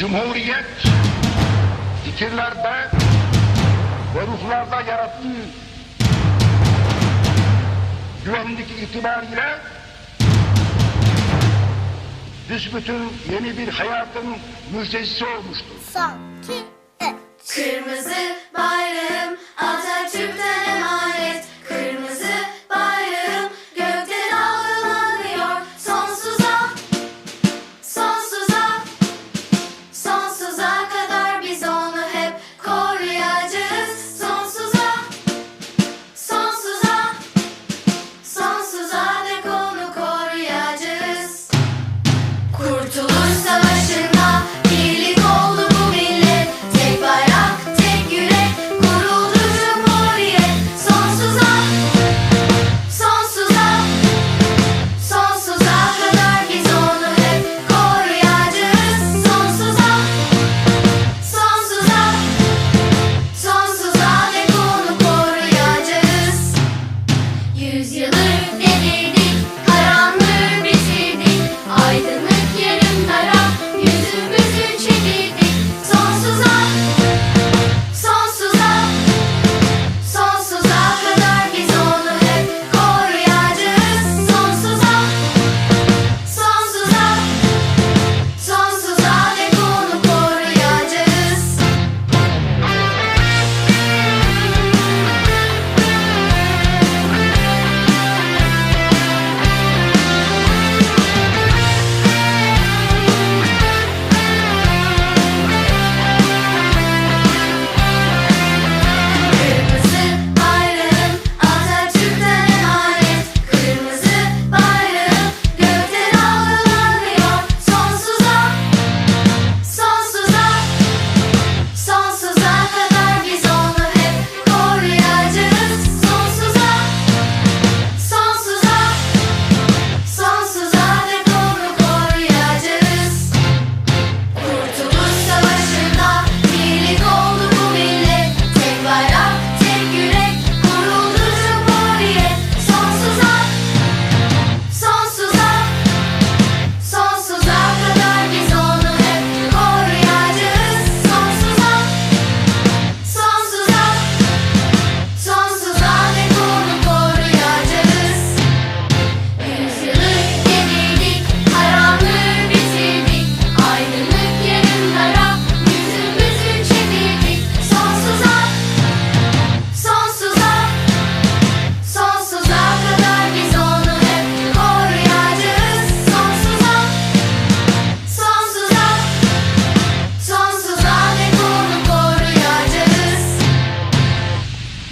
Cumhuriyet fikirlerde ve ruhlarda yarattığı güvenlik itibariyle büsbütün yeni bir hayatın müjdecisi olmuştur. Son. Kırmızı bay.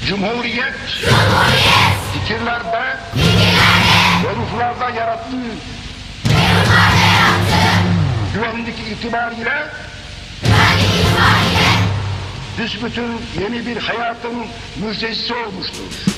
Cumhuriyet, Cumhuriyet. Fikirlerde, fikirlerde ve ruhlarda yarattığı güvenlik itibariyle büsbütün yeni bir hayatın müjdecisi olmuştur.